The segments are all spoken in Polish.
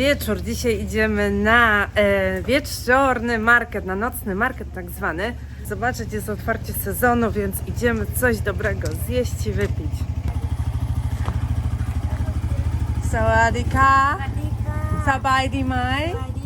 wieczór. Dzisiaj idziemy na e, wieczorny market, na nocny market tak zwany. Zobaczyć, jest otwarcie sezonu, więc idziemy coś dobrego zjeść i wypić. Sawadika. สวั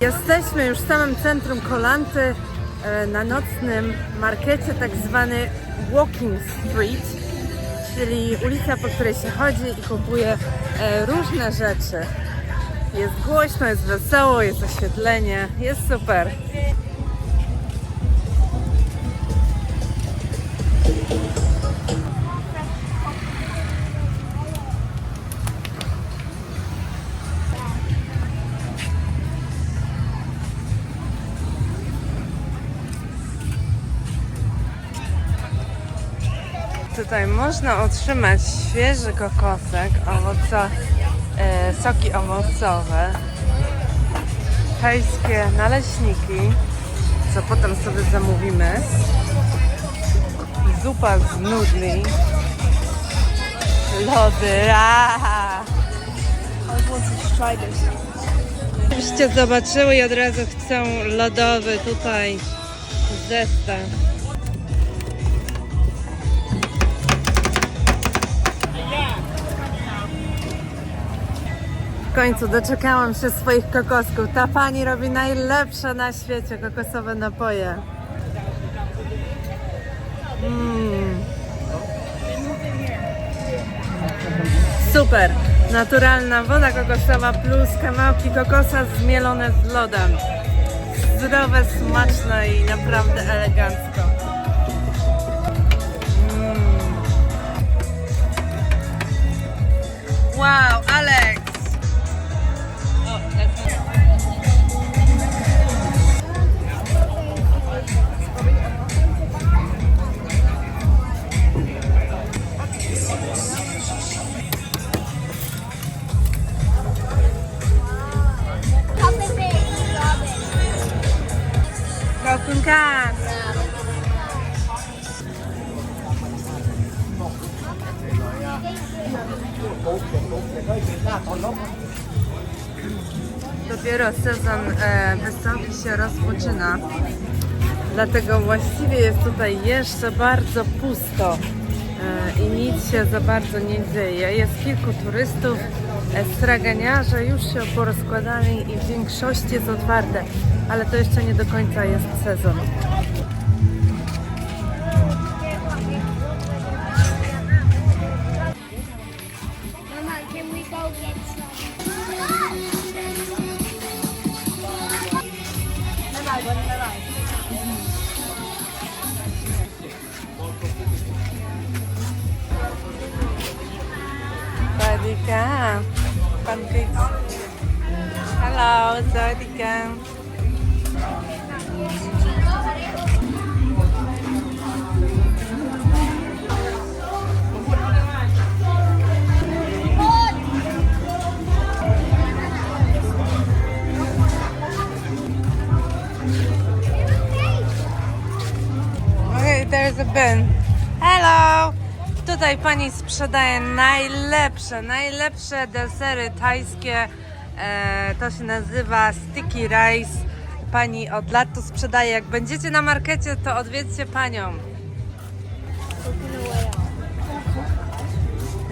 Jesteśmy już w samym centrum Kolanty e, na nocnym markecie, tak zwany Walking Street, czyli ulica, po której się chodzi i kupuje e, różne rzeczy. Jest głośno, jest wesoło, jest oświetlenie, jest super. Tutaj można otrzymać świeży kokosek, owoco, e, soki owocowe, tajskie naleśniki, co potem sobie zamówimy, zupa z nudli, lody, aaa. Żebyście zobaczyły i od razu chcą lodowy tutaj zestaw. W końcu doczekałam się swoich kokosków. Ta pani robi najlepsze na świecie kokosowe napoje. Mm. Super! Naturalna woda kokosowa plus kanałki kokosa zmielone z lodem. Zdrowe, smaczne i naprawdę elegancko. Dopiero sezon e, wysoki się rozpoczyna. Dlatego właściwie jest tutaj jeszcze bardzo pusto e, i nic się za bardzo nie dzieje. Jest kilku turystów, e, straganiarze już się porozkładali i w większości jest otwarte, ale to jeszcze nie do końca jest sezon. Mama can we go get Sawadika. Pancakes. Hello, Okay, there's a bin. Tutaj pani sprzedaje najlepsze, najlepsze desery tajskie. E, to się nazywa sticky rice. Pani od lat tu sprzedaje. Jak będziecie na markecie, to odwiedźcie panią.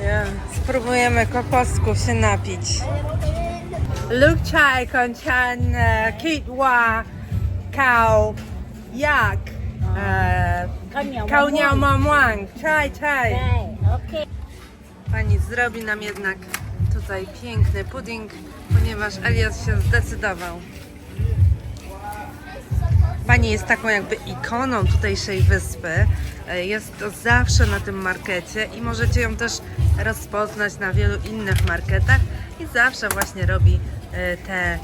Ja, spróbujemy kokosku się napić. Luk chai con chan e, kitwa cow yak. E, ข้าวเหนียว Kał niao mamłang, czaj, ได้ czaj. โอเค Pani zrobi nam jednak tutaj piękny pudding, ponieważ Elias się zdecydował. Pani jest taką jakby ikoną tutejszej wyspy. E, Jest to zawsze na tym markecie i możecie ją też rozpoznać na wielu innych marketach. I zawsze właśnie robi e, te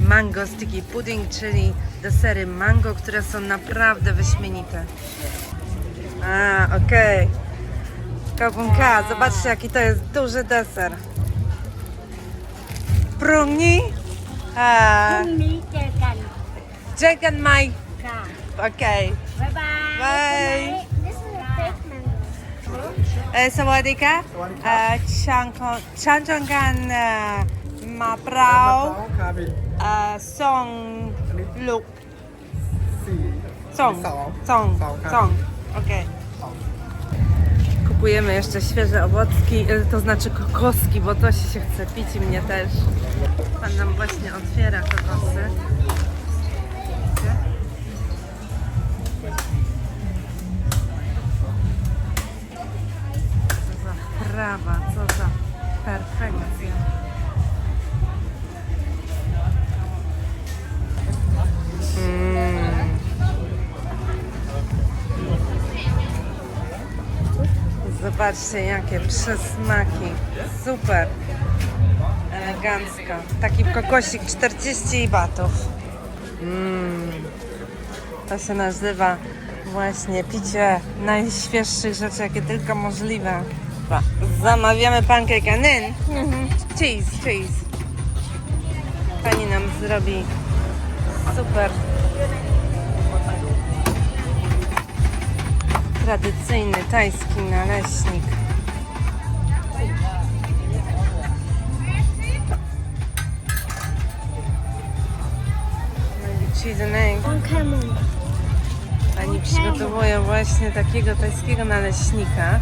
mango sticky pudding, czyli desery mango, które są naprawdę wyśmienite. A, okej. Okay. Kabunka, zobaczcie jaki to jest duży deser. Prumni? Prumni, czekam. Czekam, Maj. Okej. Bye bye. Bye. Sawadika, Chanchongan a fake mango Eh, สวัสดีค่ะเอ่อช่างของช่างจงการเอ่อมะพร้าว คาบิน เอ่อสองลูก สี่ สอง สอง สอง สองครับ สองokej Kupujemy jeszcze świeże owocki, e, to znaczy kokoski, bo to się chce pić i mnie też. Pan nam właśnie otwiera kokosy. Zobaczcie, jakie przysmaki. Super. Elegancko. Taki kokosik 40 batów. Mm. To się nazywa właśnie picie najświeższych rzeczy, jakie tylko możliwe. Zamawiamy pancake and then cheese, cheese. Pani nam zrobi super tradycyjny tajski naleśnik. Pani przygotowuje właśnie takiego tajskiego naleśnika.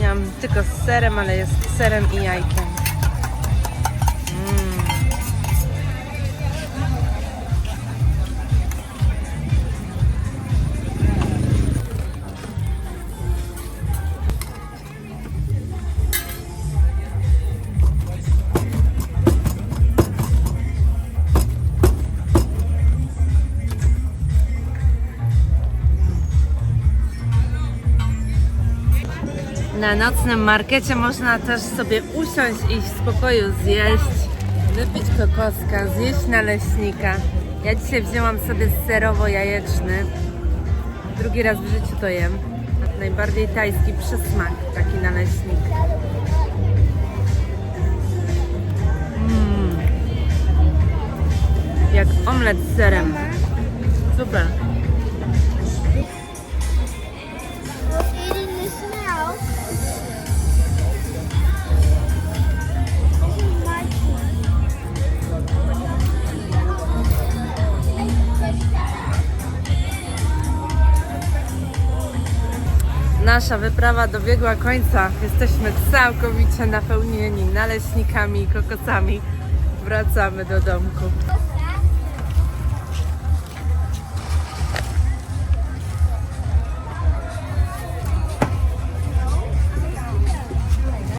Miałam tylko z serem, ale jest serem i jajkiem. Na nocnym markecie można też sobie usiąść i w spokoju zjeść, wypić kokoska, zjeść naleśnika. Ja dzisiaj wzięłam sobie serowo-jajeczny. Drugi raz w życiu to jem. Najbardziej tajski przysmak, taki naleśnik. Mm. Jak omlet z serem. Super. Nasza wyprawa dobiegła końca. Jesteśmy całkowicie napełnieni naleśnikami i kokosami. Wracamy do domku.